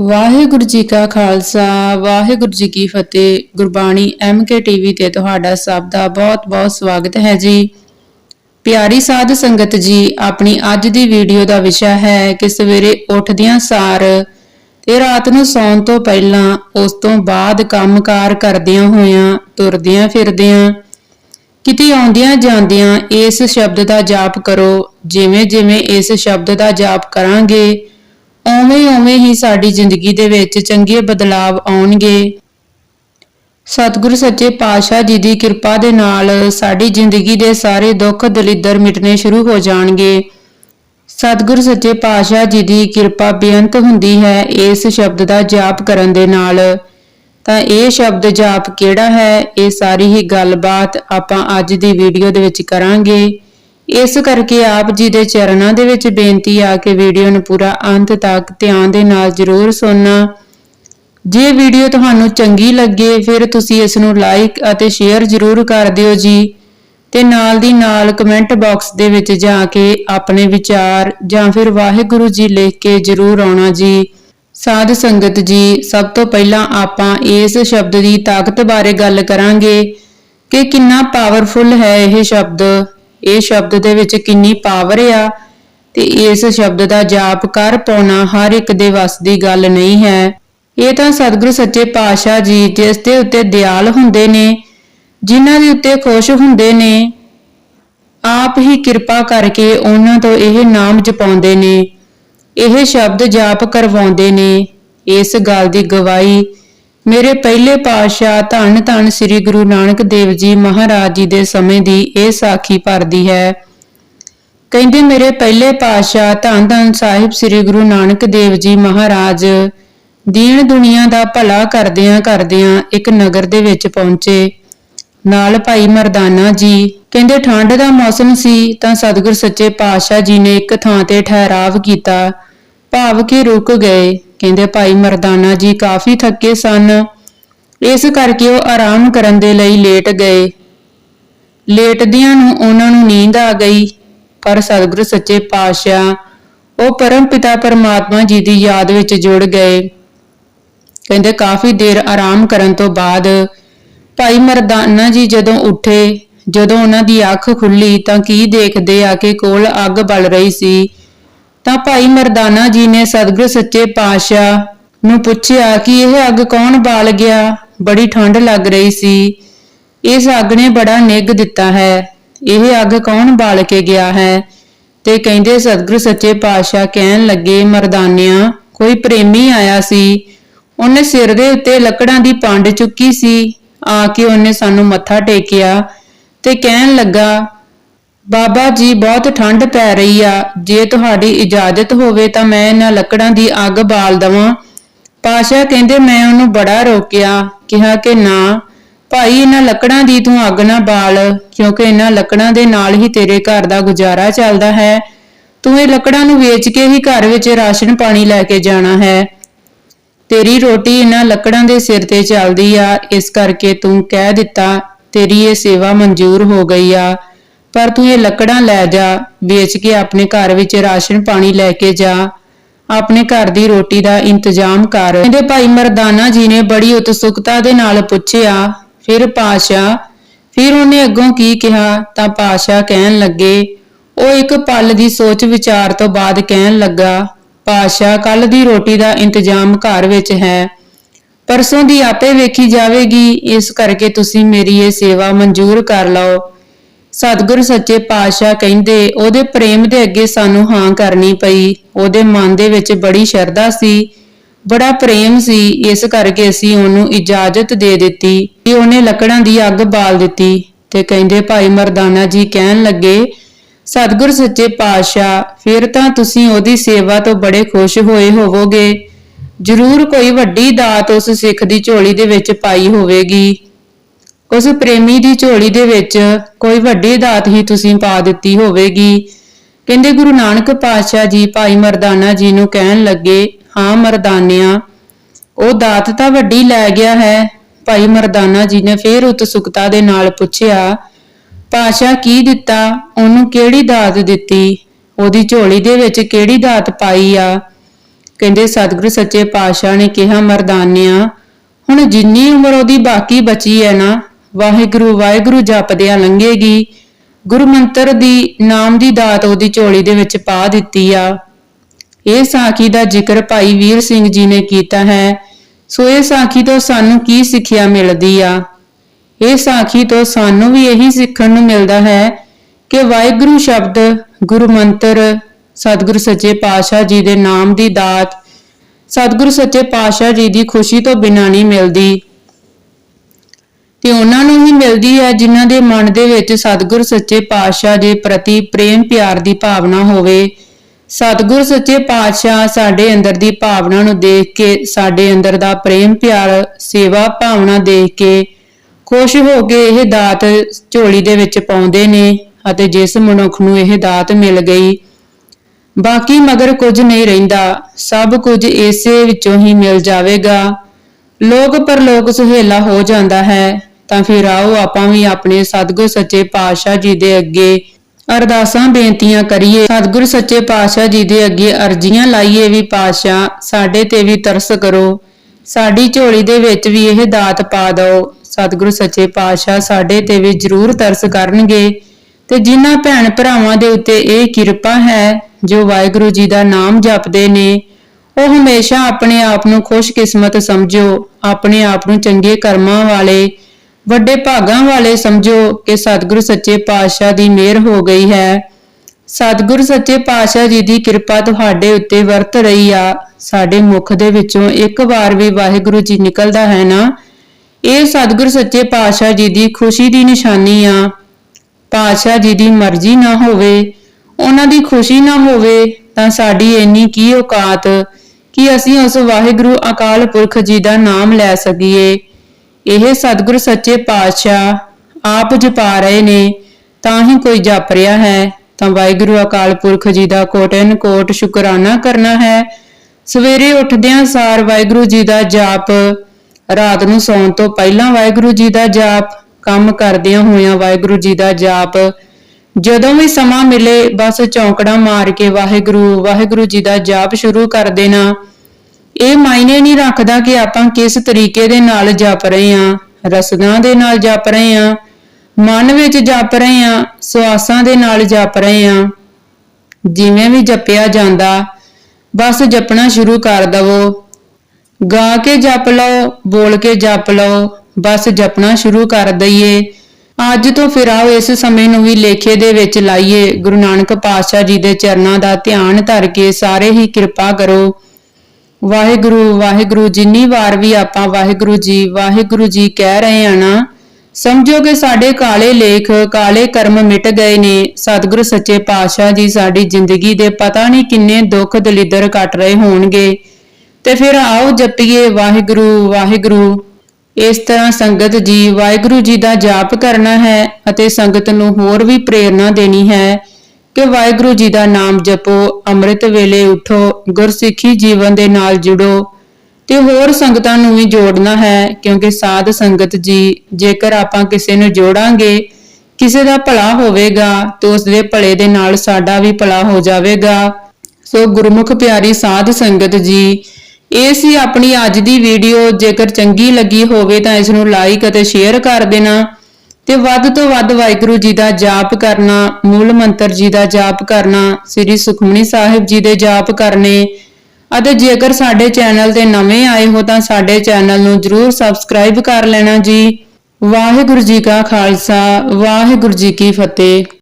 ਵਾਹਿਗੁਰੂ ਜੀ ਕਾ ਖਾਲਸਾ, ਵਾਹਿਗੁਰੂ ਜੀ ਕੀ ਫਤਿਹ। Gurbani MK TV ਤੇ ਤੁਹਾਡਾ ਸਭ ਦਾ ਬਹੁਤ-ਬਹੁਤ ਸਵਾਗਤ ਹੈ ਜੀ। ਪਿਆਰੀ ਸਾਧ ਸੰਗਤ ਜੀ, ਆਪਣੀ ਅੱਜ ਦੀ ਵੀਡੀਓ ਦਾ ਵਿਸ਼ਾ ਹੈ ਕਿ ਸਵੇਰੇ ਉੱਠਦਿਆਂ ਸਾਰ ਤੇ ਰਾਤ ਨੂੰ ਸੌਣ ਤੋਂ ਪਹਿਲਾਂ ਉਸ ਤੋਂ ਬਾਅਦ ਕੰਮਕਾਰ ਕਰਦਿਆਂ ਹੋਇਆਂ, ਤੁਰਦਿਆਂ ਫਿਰਦਿਆਂ, ਕਿਤੇ ਆਉਂਦਿਆਂ ਜਾਂਦਿਆਂ ਇਸ ਸ਼ਬਦ ਦਾ ਜਾਪ ਕਰੋ। ਜਿਵੇਂ ਜਿਵੇਂ ਇਸ ਸ਼ਬਦ ਦਾ ਜਾਪ ਕਰਾਂਗੇ ਉਵੇਂ ਉਵੇਂ ਹੀ ਸਾਡੀ ਜ਼ਿੰਦਗੀ ਦੇ ਵਿੱਚ ਚੰਗੇ ਬਦਲਾਵ ਆਉਣਗੇ। ਸਤਿਗੁਰੂ ਸੱਚੇ ਪਾਤਸ਼ਾਹ ਜੀ ਦੀ ਕਿਰਪਾ ਦੇ ਨਾਲ ਸਾਡੀ ਜ਼ਿੰਦਗੀ ਦੇ ਸਾਰੇ ਦੁੱਖ ਦਲਿੱਦਰ ਮਿਟਣੇ ਸ਼ੁਰੂ ਹੋ ਜਾਣਗੇ। ਸਤਿਗੁਰੂ ਸੱਚੇ ਪਾਤਸ਼ਾਹ ਜੀ ਦੀ ਕਿਰਪਾ ਬੇਅੰਤ ਹੁੰਦੀ ਹੈ ਇਸ ਸ਼ਬਦ ਦਾ ਜਾਪ ਕਰਨ ਦੇ ਨਾਲ। ਤਾਂ ਇਹ ਸ਼ਬਦ ਜਾਪ ਕਿਹੜਾ ਹੈ? ਇਹ ਸਾਰੀ ਹੀ ਗੱਲਬਾਤ ਆਪਾਂ ਅੱਜ ਦੀ ਵੀਡੀਓ ਦੇ ਵਿੱਚ ਕਰਾਂਗੇ। ਇਸ ਕਰਕੇ ਆਪ ਜੀ ਦੇ ਚਰਨਾਂ ਦੇ ਵਿੱਚ ਬੇਨਤੀ ਆ ਕੇ ਵੀਡੀਓ ਨੂੰ ਪੂਰਾ ਅੰਤ ਤੱਕ ਧਿਆਨ ਦੇ ਨਾਲ ਜ਼ਰੂਰ ਸੁਣਨਾ। ਜੇ ਵੀਡੀਓ ਤੁਹਾਨੂੰ ਚੰਗੀ ਲੱਗੇ, ਫਿਰ ਤੁਸੀਂ ਇਸ ਨੂੰ ਲਾਈਕ ਅਤੇ ਸ਼ੇਅਰ ਜ਼ਰੂਰ ਕਰ ਦਿਓ ਜੀ। ਤੇ ਨਾਲ ਦੀ ਨਾਲ ਕਮੈਂਟ ਬਾਕਸ ਦੇ ਵਿੱਚ ਜਾ ਕੇ ਆਪਣੇ ਵਿਚਾਰ ਜਾਂ ਫਿਰ ਵਾਹਿਗੁਰੂ ਜੀ ਲਿਖ ਕੇ ਜ਼ਰੂਰ ਆਉਣਾ ਜੀ। ਸਾਧ ਸੰਗਤ ਜੀ, ਸਭ ਤੋਂ ਪਹਿਲਾਂ ਆਪਾਂ ਇਸ ਸ਼ਬਦ ਦੀ ਤਾਕਤ ਬਾਰੇ ਗੱਲ ਕਰਾਂਗੇ ਕਿ ਕਿੰਨਾ ਪਾਵਰਫੁਲ ਹੈ ਇਹ ਸ਼ਬਦ। ਇਹ ਸ਼ਬਦ ਦੇ ਵਿੱਚ ਕਿੰਨੀ ਪਾਵਰ ਆ ਤੇ ਇਸ ਸ਼ਬਦ ਦਾ ਜਾਪ ਕਰ ਪਾਉਣਾ ਹਰ ਇੱਕ ਦੇ ਵੱਸ ਦੀ ਗੱਲ ਨਹੀਂ ਹੈ। ਇਹ ਤਾਂ ਸਤਿਗੁਰੂ ਸੱਚੇ ਪਾਤਸ਼ਾਹ ਜੀ ਜਿਸ ਦੇ ਉੱਤੇ ਦਿਆਲ ਹੁੰਦੇ ਨੇ, ਜਿਨ੍ਹਾਂ ਦੇ ਉੱਤੇ ਖੁਸ਼ ਹੁੰਦੇ ਨੇ, ਆਪ ਹੀ ਕਿਰਪਾ ਕਰਕੇ ਉਹਨਾਂ ਤੋਂ ਇਹ ਨਾਮ ਜਪਾਉਂਦੇ ਨੇ, ਇਹ ਸ਼ਬਦ ਜਾਪ ਕਰਵਾਉਂਦੇ ਨੇ, ਇਸ ਗੱਲ ਦੀ ਗਵਾਹੀ ਮੇਰੇ ਪਹਿਲੇ ਪਾਤਸ਼ਾਹ ਧੰਨ ਧੰਨ ਸ੍ਰੀ ਗੁਰੂ ਨਾਨਕ ਦੇਵ ਜੀ ਮਹਾਰਾਜ ਜੀ ਦੇ ਸਮੇਂ ਦੀ ਇਹ ਸਾਖੀ ਭਰਦੀ ਹੈ। ਕਹਿੰਦੇ ਮੇਰੇ ਪਹਿਲੇ ਪਾਤਸ਼ਾਹ ਧੰਨ ਧੰਨ ਸਾਹਿਬ ਸ੍ਰੀ ਗੁਰੂ ਨਾਨਕ ਦੇਵ ਜੀ ਮਹਾਰਾਜ, ਦੀਨ ਦੁਨੀਆ ਦਾ ਭਲਾ ਕਰਦਿਆਂ ਕਰਦਿਆਂ ਇੱਕ ਨਗਰ ਦੇ ਵਿੱਚ ਪਹੁੰਚੇ। ਨਾਲ ਭਾਈ ਮਰਦਾਨਾ ਜੀ ਕਹਿੰਦੇ ਠੰਡ ਦਾ ਮੌਸਮ ਸੀ ਤਾਂ ਸਤਿਗੁਰ ਸੱਚੇ ਪਾਤਸ਼ਾਹ ਜੀ ਨੇ ਇੱਕ ਥਾਂ ਤੇ ਠਹਿਰਾਵ ਕੀਤਾ। ਭਾਵ ਕਿ ਰੁਕ ਗਏ। ਕਹਿੰਦੇ ਭਾਈ ਮਰਦਾਨਾ ਜੀ ਕਾਫੀ ਥੱਕੇ ਸਨ। ਇਸ ਕਰਕੇ ਉਹ ਆਰਾਮ ਕਰਨ ਦੇ ਲਈ ਲੇਟ ਗਏ। ਲੇਟਦਿਆਂ ਨੂੰ ਉਹਨਾਂ ਨੂੰ ਨੀਂਦ ਆ ਗਈ, ਪਰ ਸਤਿਗੁਰ ਸੱਚੇ ਪਾਤਸ਼ਾਹ ਉਹ ਪਰਮ ਪਿਤਾ ਪਰਮਾਤਮਾ ਜੀ ਦੀ ਯਾਦ ਵਿੱਚ ਜੁੜ ਗਏ। ਕਹਿੰਦੇ ਕਾਫੀ ਦੇਰ ਆਰਾਮ ਕਰਨ ਤੋਂ ਬਾਅਦ ਭਾਈ ਮਰਦਾਨਾ ਜੀ ਜਦੋਂ ਉੱਠੇ, ਜਦੋਂ ਉਹਨਾਂ ਦੀ ਅੱਖ ਖੁੱਲੀ ਤਾਂ ਕੀ ਦੇਖਦੇ ਆ ਕਿ ਕੋਲ ਅੱਗ ਬਲ ਰਹੀ ਸੀ। ਤਾਂ ਭਾਈ ਮਰਦਾਨਾ ਜੀ ਨੇ ਸਤਿਗੁਰੂ ਸੱਚੇ ਪਾਤਸ਼ਾਹ ਨੂੰ ਪੁੱਛਿਆ ਕਿ ਇਹ ਅੱਗ ਕੌਣ ਬਾਲ ਗਿਆ? ਬੜੀ ਠੰਡ ਲੱਗ ਰਹੀ ਸੀ। ਇਸ ਅੱਗ ਨੇ ਬੜਾ ਨਿੱਘ ਦਿੱਤਾ ਹੈ। ਇਹ ਅੱਗ ਕੌਣ ਬਾਲ ਕੇ ਗਿਆ ਹੈ? ਤੇ ਕਹਿੰਦੇ ਸਤਿਗੁਰੂ ਸੱਚੇ ਪਾਤਸ਼ਾਹ ਕਹਿਣ ਲੱਗੇ, ਮਰਦਾਨਿਆਂ, ਕੋਈ ਪ੍ਰੇਮੀ ਆਇਆ ਸੀ। ਉਹਨੇ ਸਿਰ ਦੇ ਉੱਤੇ ਲੱਕੜਾਂ ਦੀ ਪੰਡ ਚੁੱਕੀ ਸੀ। ਆ ਕੇ ਉਹਨੇ ਸਾਨੂੰ ਮੱਥਾ ਟੇਕਿਆ ਤੇ ਕਹਿਣ ਲੱਗਾ ਬਾਬਾ ਜੀ, ਬਹੁਤ ਠੰਡ ਪੈ ਰਹੀ ਆ। ਜੇ ਤੁਹਾਡੀ ਇਜਾਜ਼ਤ ਹੋਵੇ ਤਾਂ ਮੈਂ ਇਹਨਾਂ ਲੱਕੜਾਂ ਦੀ ਅੱਗ ਬਾਲ ਦਵਾਂ। ਪਾਸ਼ਾ ਕਹਿੰਦੇ, ਮੈਂ ਉਹਨੂੰ ਬੜਾ ਰੋਕਿਆ। ਕਿਹਾ ਕਿ ਨਾ, ਭਾਈ, ਇਹਨਾਂ ਲੱਕੜਾਂ ਦੀ ਤੂੰ ਅੱਗ ਨਾ ਬਾਲ, ਕਿਉਂਕਿ ਇਹਨਾਂ ਲੱਕੜਾਂ ਦੇ ਨਾਲ ਹੀ ਤੇਰੇ ਘਰ ਦਾ ਗੁਜ਼ਾਰਾ ਚੱਲਦਾ ਹੈ। ਤੂੰ ਇਹ ਲੱਕੜਾਂ ਨੂੰ ਵੇਚ ਕੇ ਹੀ ਘਰ ਵਿੱਚ ਰਾਸ਼ਨ ਪਾਣੀ ਲੈ ਕੇ ਜਾਣਾ ਹੈ। ਤੇਰੀ ਰੋਟੀ ਇਹਨਾਂ ਲੱਕੜਾਂ ਦੇ ਸਿਰ ਤੇ ਚੱਲਦੀ ਆ। ਇਸ ਕਰਕੇ ਤੂੰ ਕਹਿ ਦਿੱਤਾ, ਤੇਰੀ ਇਹ ਸੇਵਾ ਮਨਜ਼ੂਰ ਹੋ ਗਈ ਆ। ਪਰ ਤੂੰ ਇਹ ਲੱਕੜਾਂ ਲੈ ਜਾ, ਵੇਚ ਕੇ ਆਪਣੇ ਘਰ ਵਿੱਚ ਰਾਸ਼ਨ ਪਾਣੀ ਲੈ ਕੇ ਜਾ। ਆਪਣੇ ਘਰ ਦੀ ਰੋਟੀ ਦਾ ਇੰਤਜ਼ਾਮ ਕਰ। ਇਹਦੇ ਭਾਈ ਮਰਦਾਨਾ ਜੀ ਨੇ ਬੜੀ ਉਤਸੁਕਤਾ ਦੇ ਨਾਲ ਪੁੱਛਿਆ, ਫਿਰ ਪਾਸ਼ਾ ਫਿਰ ਉਹਨੇ ਅੱਗੋਂ ਕੀ ਕਿਹਾ? ਤਾਂ ਪਾਸ਼ਾ ਕਹਿਣ ਲੱਗੇ, ਉਹ ਇੱਕ ਪਲ ਦੀ ਸੋਚ ਵਿਚਾਰ ਤੋਂ ਬਾਅਦ ਕਹਿਣ ਲੱਗਾ ਪਾਸ਼ਾ ਕੱਲ ਦੀ ਰੋਟੀ ਦਾ ਇੰਤਜ਼ਾਮ ਘਰ ਵਿੱਚ ਹੈ। ਪਰਸੋਂ ਦੀ ਆਪੇ ਵੇਖੀ ਜਾਵੇਗੀ, ਇਸ ਕਰਕੇ ਤੁਸੀਂ ਮੇਰੀ ਇਹ ਸੇਵਾ ਮਨਜ਼ੂਰ ਕਰ ਲਓ। ਸਤਿਗੁਰ ਸੱਚੇ ਪਾਤਸ਼ਾਹ ਕਹਿੰਦੇ, ਉਹਦੇ ਪ੍ਰੇਮ ਦੇ ਅੱਗੇ ਸਾਨੂੰ ਹਾਂ ਕਰਨੀ ਪਈ। ਉਹਦੇ ਮਨ ਦੇ ਵਿੱਚ ਬੜੀ ਸ਼ਰਧਾ ਸੀ। ਬੜਾ ਪ੍ਰੇਮ ਸੀ। ਇਸ ਕਰਕੇ ਅਸੀਂ ਉਹਨੂੰ ਇਜਾਜ਼ਤ ਦੇ ਦਿੱਤੀ ਕਿ ਉਹਨੇ ਲੱਕੜਾਂ ਦੀ ਅੱਗ ਬਾਲ ਦਿੱਤੀ। ਤੇ ਕਹਿੰਦੇ, ਭਾਈ ਮਰਦਾਨਾ ਜੀ ਕਹਿਣ ਲੱਗੇ, ਸਤਿਗੁਰ ਸੱਚੇ ਪਾਤਸ਼ਾਹ, ਫਿਰ ਤਾਂ ਤੁਸੀਂ ਉਹਦੀ ਸੇਵਾ ਤੋਂ ਬੜੇ ਖੁਸ਼ ਹੋਏ ਹੋਵੋਗੇ। ਜ਼ਰੂਰ ਕੋਈ ਵੱਡੀ ਦਾਤ ਉਸ ਸਿੱਖ ਦੀ ਝੋਲੀ ਦੇ ਵਿੱਚ ਪਾਈ ਹੋਵੇਗੀ। ਉਸ ਪ੍ਰੇਮੀ ਦੀ ਝੋਲੀ ਦੇ ਵਿੱਚ ਕੋਈ ਵੱਡੀ ਦਾਤ ਹੀ ਤੁਸੀਂ ਪਾ ਦਿੱਤੀ ਹੋਵੇਗੀ। ਕਹਿੰਦੇ ਗੁਰੂ ਨਾਨਕ ਪਾਤਸ਼ਾਹ ਜੀ, ਭਾਈ ਮਰਦਾਨਾ ਜੀ ਨੂੰ ਕਹਿਣ ਲੱਗੇ, ਹਾਂ ਮਰਦਾਨਿਆ, ਉਹ ਦਾਤ ਤਾਂ ਵੱਡੀ ਲੈ ਗਿਆ ਹੈ। ਭਾਈ ਮਰਦਾਨਾ ਜੀ ਨੇ ਫੇਰ ਉਤਸੁਕਤਾ ਦੇ ਨਾਲ ਪੁੱਛਿਆ ਪਾਸ਼ਾ ਕੀ ਦਿੱਤਾ? ਉਹਨੂੰ ਕਿਹੜੀ ਦਾਤ ਦਿੱਤੀ? ਉਹਦੀ ਝੋਲੀ ਦੇ ਵਿੱਚ ਕਿਹੜੀ ਦਾਤ ਪਾਈ ਆ? ਕਹਿੰਦੇ ਸਤਿਗੁਰੂ ਸੱਚੇ ਪਾਤਸ਼ਾਹ ਨੇ ਕਿਹਾ, ਮਰਦਾਨਿਆ, ਹੁਣ ਜਿੰਨੀ ਉਮਰ ਉਹਦੀ ਬਾਕੀ ਬਚੀ ਹੈ ਨਾ ਵਾਹਿਗੁਰੂ ਵਾਹਿਗੁਰੂ ਜਪਦਿਆਂ ਲੰਘੇਗੀ। ਗੁਰੂ ਮੰਤਰ ਦੀ ਨਾਮ ਦੀ ਦਾਤ ਉਹਦੀ ਝੋਲੀ ਦੇ ਵਿੱਚ ਪਾ ਦਿੱਤੀ ਆ। ਇਹ ਸਾਖੀ ਦਾ ਜ਼ਿਕਰ ਭਾਈ ਵੀਰ ਸਿੰਘ ਜੀ ਨੇ ਕੀਤਾ ਹੈ। ਸੋ ਇਹ ਸਾਖੀ ਤੋਂ ਸਾਨੂੰ ਕੀ ਸਿੱਖਿਆ ਮਿਲਦੀ ਆ? ਇਹ ਸਾਖੀ ਤੋਂ ਸਾਨੂੰ ਵੀ ਇਹੀ ਸਿੱਖਣ ਨੂੰ ਮਿਲਦਾ ਹੈ ਕਿ ਵਾਹਿਗੁਰੂ ਸ਼ਬਦ, ਗੁਰੂ ਮੰਤਰ, ਸਤਿਗੁਰੂ ਸੱਚੇ ਪਾਤਸ਼ਾਹ ਜੀ ਦੇ ਨਾਮ ਦੀ ਦਾਤ, ਸਤਿਗੁਰੂ ਸੱਚੇ ਪਾਤਸ਼ਾਹ ਜੀ ਦੀ ਖੁਸ਼ੀ ਤੋਂ ਬਿਨਾਂ ਨਹੀਂ ਮਿਲਦੀ। ਤੇ ਉਹਨਾਂ ਨੂੰ ਹੀ ਮਿਲਦੀ ਹੈ ਜਿਨ੍ਹਾਂ ਦੇ ਮਨ ਦੇ ਵਿੱਚ ਸਤਿਗੁਰ ਸੱਚੇ ਪਾਤਸ਼ਾਹ ਦੇ ਪ੍ਰਤੀ ਪ੍ਰੇਮ ਪਿਆਰ ਦੀ ਭਾਵਨਾ ਹੋਵੇ। ਸਤਿਗੁਰ ਸੱਚੇ ਪਾਤਸ਼ਾਹ ਸਾਡੇ ਅੰਦਰ ਦੀ ਭਾਵਨਾ ਨੂੰ ਦੇਖ ਕੇ, ਸਾਡੇ ਅੰਦਰ ਦਾ ਪ੍ਰੇਮ ਪਿਆਰ, ਸੇਵਾ ਭਾਵਨਾ ਦੇਖ ਕੇ ਖੁਸ਼ ਹੋ ਕੇ ਇਹ ਦਾਤ ਝੋਲੀ ਦੇ ਵਿੱਚ ਪਾਉਂਦੇ ਨੇ ਅਤੇ ਜਿਸ ਮਨੁੱਖ ਨੂੰ ਇਹ ਦਾਤ ਮਿਲ ਗਈ। ਬਾਕੀ ਮਗਰ ਕੁਝ ਨਹੀਂ ਰਹਿੰਦਾ। ਸਭ ਕੁਝ ਇਸੇ ਵਿੱਚੋਂ ਹੀ ਮਿਲ ਜਾਵੇਗਾ। ਲੋਕ ਪਰਲੋਕ ਸੁਹੇਲਾ ਹੋ ਜਾਂਦਾ ਹੈ, ਤਾਂ ਫਿਰ ਆਓ ਆਪਾਂ ਵੀ ਆਪਣੇ ਸਤਿਗੁਰ ਸੱਚੇ ਪਾਤਸ਼ਾਹ ਜੀ ਦੇ ਅੱਗੇ ਅਰਦਾਸਾਂ, ਬੇਨਤੀਆਂ ਕਰੀਏ। ਸਤਿਗੁਰ ਸੱਚੇ ਪਾਤਸ਼ਾਹ ਜੀ ਦੇ ਅੱਗੇ ਅਰਜ਼ੀਆਂ ਲਾਈਏ ਵੀ ਪਾਤਸ਼ਾਹ, ਸਾਡੇ ਤੇ ਵੀ ਤਰਸ ਕਰੋ। ਸਾਡੀ ਝੋਲੀ ਦੇ ਵਿੱਚ ਵੀ ਇਹ ਦਾਤ ਪਾ ਦਿਓ। ਸਤਿਗੁਰ ਸੱਚੇ ਪਾਤਸ਼ਾਹ ਸਾਡੇ ਤੇ ਵੀ ਜ਼ਰੂਰ ਤਰਸ ਕਰਨਗੇ। ਤੇ ਜਿਨ੍ਹਾਂ ਭੈਣ ਭਰਾਵਾਂ ਦੇ ਉੱਤੇ ਇਹ ਕਿਰਪਾ ਹੈ, ਜੋ ਵਾਹਿਗੁਰੂ ਜੀ ਦਾ ਨਾਮ ਜਪਦੇ ਨੇ ਉਹ ਹਮੇਸ਼ਾ ਆਪਣੇ ਆਪ ਨੂੰ ਖੁਸ਼ਕਿਸਮਤ ਸਮਝੋ, ਆਪਣੇ ਆਪ ਨੂੰ ਚੰਗੇ ਕਰਮਾਂ ਵਾਲੇ, ਵੱਡੇ ਭਾਗਾਂ ਵਾਲੇ ਸਮਝੋ ਕਿ ਸਤਿਗੁਰੂ ਸੱਚੇ ਪਾਤਸ਼ਾਹ ਦੀ ਮਿਹਰ ਹੋ ਗਈ ਹੈ। ਸਤਿਗੁਰੂ ਸੱਚੇ ਪਾਤਸ਼ਾਹ ਜੀ ਦੀ ਕਿਰਪਾ ਤੁਹਾਡੇ ਉੱਤੇ ਵਰਤ ਰਹੀ ਆ। ਸਾਡੇ ਮੁਖ ਦੇ ਵਿੱਚੋਂ ਇੱਕ ਵਾਰ ਵੀ ਵਾਹਿਗੁਰੂ ਜੀ ਨਿਕਲਦਾ ਹੈ ਨਾ। ਇਹ ਸਤਿਗੁਰ ਸੱਚੇ ਪਾਤਸ਼ਾਹ ਜੀ ਦੀ ਖੁਸ਼ੀ ਦੀ ਨਿਸ਼ਾਨੀ ਆ। ਪਾਤਸ਼ਾਹ ਜੀ ਦੀ ਮਰਜ਼ੀ ਨਾ ਹੋਵੇ, ਉਹਨਾਂ ਦੀ ਖੁਸ਼ੀ ਨਾ ਹੋਵੇ ਤਾਂ ਸਾਡੀ ਇੰਨੀ ਕੀ ਔਕਾਤ। ਕਿ ਅਸੀਂ ਉਸ ਵਾਹਿਗੁਰੂ ਅਕਾਲ ਪੁਰਖ ਜੀ ਦਾ ਨਾਮ ਲੈ ਸਕੀਏ। ਇਹ ਸਤਿਗੁਰ ਸੱਚੇ ਪਾਤਸ਼ਾਹ ਆਪ ਜਪਾ ਰਹੇ ਨੇ, ਤਾਂ ਹੀ ਕੋਈ ਜਪ ਰਿਹਾ ਹੈ। ਤਾਂ ਵਾਹਿਗੁਰੂ ਅਕਾਲ ਪੁਰਖ ਜੀ ਦਾ ਕੋਟਨ ਕੋਟ ਸ਼ੁਕਰਾਨਾ ਕਰਨਾ ਹੈ। ਸਵੇਰੇ ਉੱਠਦਿਆਂ ਸਾਰ ਵਾਹਿਗੁਰੂ ਜੀ ਦਾ ਜਾਪ, ਰਾਤ ਨੂੰ ਸੌਣ ਤੋਂ ਪਹਿਲਾਂ ਵਾਹਿਗੁਰੂ ਜੀ ਦਾ ਜਾਪ, ਕੰਮ ਕਰਦਿਆਂ ਹੋਇਆਂ ਵਾਹਿਗੁਰੂ ਜੀ ਦਾ ਜਾਪ ਜਦੋਂ ਵੀ ਸਮਾਂ ਮਿਲੇ, ਬਸ ਚੌਂਕੜਾ ਮਾਰ ਕੇ ਵਾਹਿਗੁਰੂ ਵਾਹਿਗੁਰੂ ਜੀ ਦਾ ਜਾਪ ਸ਼ੁਰੂ ਕਰ ਦੇਣਾ। ਇਹ ਮਾਇਨੇ ਨਹੀਂ ਰੱਖਦਾ ਕਿ ਆਪਾਂ ਕਿਸ ਤਰੀਕੇ ਦੇ ਨਾਲ ਜਪ ਰਹੇ ਹਾਂ ਰਸਨਾ ਦੇ ਨਾਲ ਜਪ ਰਹੇ ਹਾਂ, ਮਨ ਵਿੱਚ ਜਪ ਰਹੇ ਹਾਂ ਸੁਆਸਾਂ ਦੇ ਨਾਲ ਜਪ ਰਹੇ ਹਾਂ। ਜਿਵੇਂ ਵੀ ਜਪਿਆ ਜਾਂਦਾ, ਬਸ ਜਪਣਾ ਸ਼ੁਰੂ ਕਰ ਦਵੋ। ਗਾ ਕੇ ਜਪ ਲਓ, ਬੋਲ ਕੇ ਜਪ ਲਓ, ਬਸ ਜਪਣਾ ਸ਼ੁਰੂ ਕਰ ਦਈਏ। ਅੱਜ ਤੋਂ ਫਿਰ ਆਓ ਇਸ ਸਮੇਂ ਨੂੰ ਵੀ ਲੇਖੇ ਦੇ ਵਿੱਚ ਲਾਈਏ। ਗੁਰੂ ਨਾਨਕ ਪਾਤਸ਼ਾਹ ਜੀ ਦੇ ਚਰਨਾਂ ਦਾ ਧਿਆਨ ਧਰ ਕੇ ਸਾਰੇ ਹੀ ਕਿਰਪਾ ਕਰੋ। ਵਾਹਿਗੁਰੂ ਵਾਹਿਗੁਰੂ, ਜਿੰਨੀ ਵਾਰ ਵੀ ਆਪਾਂ ਵਾਹਿਗੁਰੂ ਜੀ ਵਾਹਿਗੁਰੂ ਜੀ ਕਹਿ ਰਹੇ ਆ ਨਾ, ਸਮਝੋ ਕਿ ਸਾਡੇ ਕਾਲੇ ਲੇਖ, ਕਾਲੇ ਕਰਮ ਮਿਟ ਗਏ ਨੇ। ਸਤਿਗੁਰ ਸੱਚੇ ਪਾਤਸ਼ਾਹ ਜੀ ਸਾਡੀ ਜ਼ਿੰਦਗੀ ਦੇ ਪਤਾ ਨਹੀਂ ਕਿੰਨੇ ਦੁੱਖ ਦਲਿੱਦਰ ਕੱਟ ਰਹੇ ਹੋਣਗੇ। ਤੇ ਫਿਰ ਆਓ ਜਪੀਏ ਵਾਹਿਗੁਰੂ ਵਾਹਿਗੁਰੂ। ਇਸ ਤਰ੍ਹਾਂ ਸੰਗਤ ਜੀ ਵਾਹਿਗੁਰੂ ਜੀ ਦਾ ਜਾਪ ਕਰਨਾ ਹੈ ਅਤੇ ਸੰਗਤ ਨੂੰ ਹੋਰ ਵੀ ਪ੍ਰੇਰਣਾ ਦੇਣੀ ਹੈ ਕਿ ਵਾਹਿਗੁਰੂ ਜੀ ਦਾ ਨਾਮ ਜਪੋ, ਅੰਮ੍ਰਿਤ ਵੇਲੇ ਉਠੋ, ਗੁਰਸਿੱਖੀ ਜੀਵਨ ਦੇ ਨਾਲ ਜੁੜੋ ਤੇ ਹੋਰ ਸੰਗਤਾਂ ਨੂੰ ਵੀ ਜੋੜਨਾ ਹੈ ਕਿਉਂਕਿ ਸਾਧ ਸੰਗਤ ਜੀ, ਜੇਕਰ ਆਪਾਂ ਕਿਸੇ ਨੂੰ ਜੋੜਾਂਗੇ, ਕਿਸੇ ਦਾ ਭਲਾ ਹੋਵੇਗਾ ਤੇ ਉਸ ਦੇ ਭਲੇ ਦੇ ਨਾਲ ਸਾਡਾ ਵੀ ਭਲਾ ਹੋ ਜਾਵੇਗਾ। ਸੋ ਗੁਰਮੁਖ ਪਿਆਰੀ ਸਾਧ ਸੰਗਤ ਜੀ ਇਹ ਸੀ ਆਪਣੀ ਅੱਜ ਦੀ ਵੀਡੀਓ। ਜੇਕਰ ਚੰਗੀ ਲੱਗੀ ਹੋਵੇ ਤਾਂ ਇਸ ਨੂੰ ਲਾਈਕ ਅਤੇ ਸ਼ੇਅਰ ਕਰ ਦੇਣਾ ਤੇ ਵੱਧ ਤੋਂ ਵੱਧ ਵਾਹਿਗੁਰੂ ਜੀ ਦਾ ਜਾਪ ਕਰਨਾ, ਮੂਲ ਮੰਤਰ ਜੀ ਦਾ ਜਾਪ ਕਰਨਾ, ਸ੍ਰੀ ਸੁਖਮਨੀ ਸਾਹਿਬ ਜੀ ਦੇ ਜਾਪ ਕਰਨੇ ਅਤੇ ਜੇਕਰ ਸਾਡੇ ਚੈਨਲ ਤੇ ਨਵੇਂ ਆਏ ਹੋ ਤਾਂ ਸਾਡੇ ਚੈਨਲ ਨੂੰ ਜਰੂਰ ਸਬਸਕ੍ਰਾਈਬ ਕਰ ਲੈਣਾ ਜੀ। ਵਾਹਿਗੁਰੂ ਜੀ ਕਾ ਖਾਲਸਾ, ਵਾਹਿਗੁਰੂ ਜੀ ਕੀ ਫਤਿਹ।